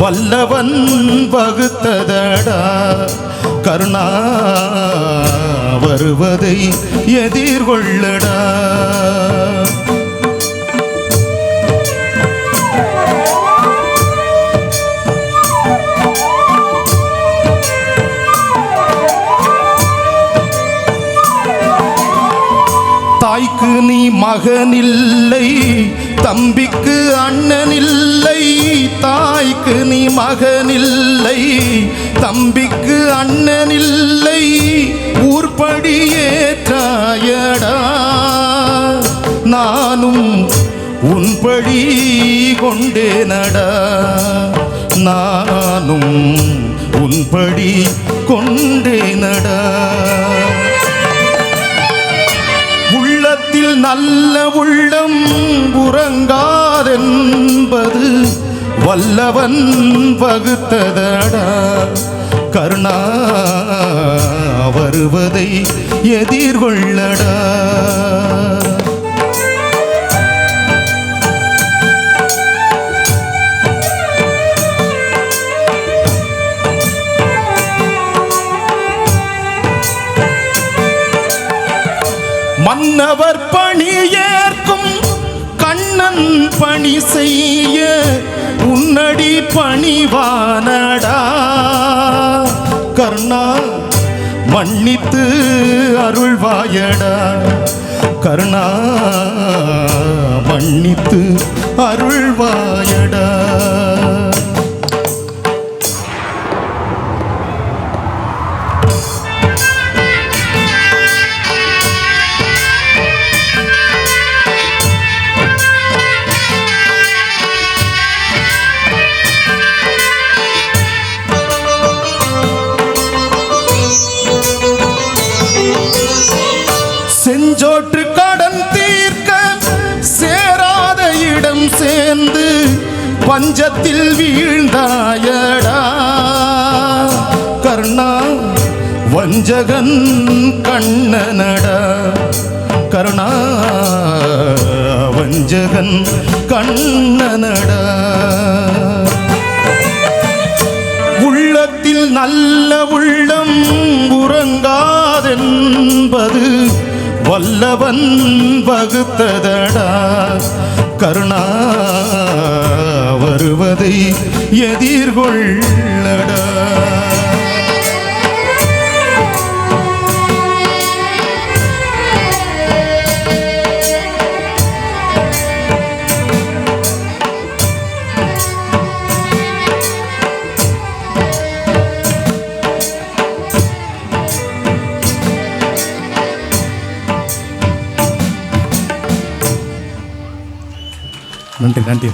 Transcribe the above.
வல்லவன் வகுத்ததடா. கருணா வருவதை எதிர்கொள்ளடா. தாய்க்கு நீ மகனில்லை தம்பிக்கு அண்ணனில்லை மகனில்லை தம்பிக்கு அண்ணனில்லை ஊர்படியே தாயடா நானும் உன்படி கொண்டேனடா. நானும் உன்படி கொண்டேனடா. உள்ளத்தில் நல்ல உள்ளம் உறங்காதென்பது வல்லவன் வகுத்ததடா கருணா வருவதை எதிர்கொள்ளடா. மன்னவர் பணி ஏற்கும் கண்ணன் பணி செய்ய பணிவானடா. கர்ணா மன்னித்து அருள்வாயடா. கருணா மன்னித்து அருள்வாயடா. செஞ்சோற்று கடன் தீர்க்க சேராத இடம் சேர்ந்து பஞ்சத்தில் வீழ்ந்தாயடா. கர்ணா வஞ்சகன் கண்ணனடா. கருணா வஞ்சகன் கண்ணனடா. உள்ளத்தில் நல்ல உள்ளம் உறங்காதென் வல்லவன் வகுத்ததடா. கருணா வருவதை எதிர்கொள்ளடா. நன்றி நன்றி